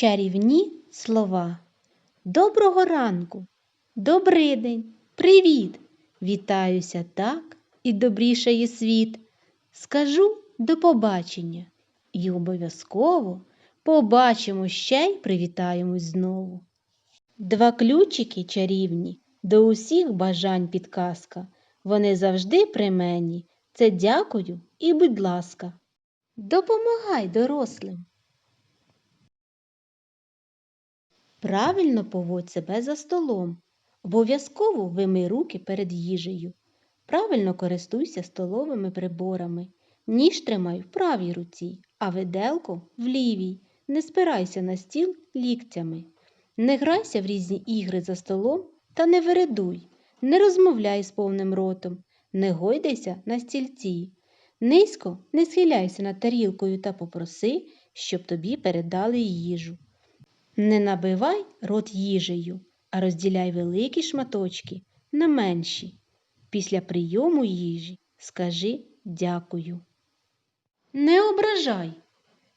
Чарівні слова. Доброго ранку, добрий день, привіт! Вітаюся так і добрішає світ. Скажу до побачення і обов'язково побачимо ще й привітаємось знову. Два ключики чарівні, до усіх бажань підказка. Вони завжди при мені. Це дякую і будь ласка. Допомагай дорослим. Правильно поводь себе за столом. Обов'язково вимий руки перед їжею. Правильно користуйся столовими приборами. Ніж тримай в правій руці, а виделку в лівій. Не спирайся на стіл ліктями. Не грайся в різні ігри за столом та не виридуй. Не розмовляй з повним ротом, не гойдайся на стільці. Низько не схиляйся над тарілкою та попроси, щоб тобі передали їжу. Не набивай рот їжею, а розділяй великі шматочки на менші. Після прийому їжі скажи дякую. Не ображай.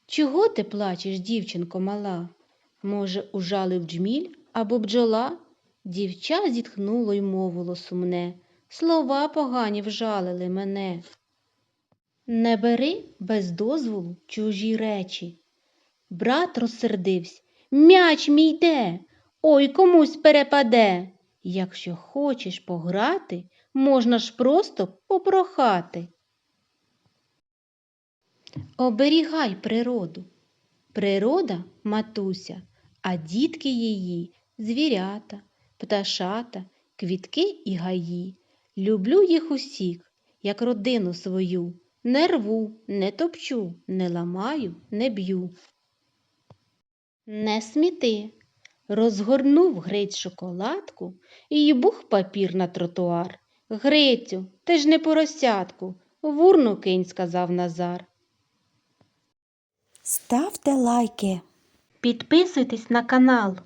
Чого ти плачеш, дівчинко мала? Може, ужалив джміль або бджола? Дівча зітхнуло й мовило сумне. Слова погані вжалили мене. Не бери без дозволу чужі речі. Брат розсердився. М'яч мій йде, ой комусь перепаде. Якщо хочеш пограти, можна ж просто попрохати. Оберігай природу. Природа матуся, а дітки її звірята, пташата, квітки і гаї. Люблю їх усіх, як родину свою. Не рву, не топчу, не ламаю, не б'ю. Не сміти. Розгорнув Гриць шоколадку і бух папір на тротуар. Грицю, ти ж не поросятку, в урну кинь, сказав Назар. Ставте лайки. Підписуйтесь на канал.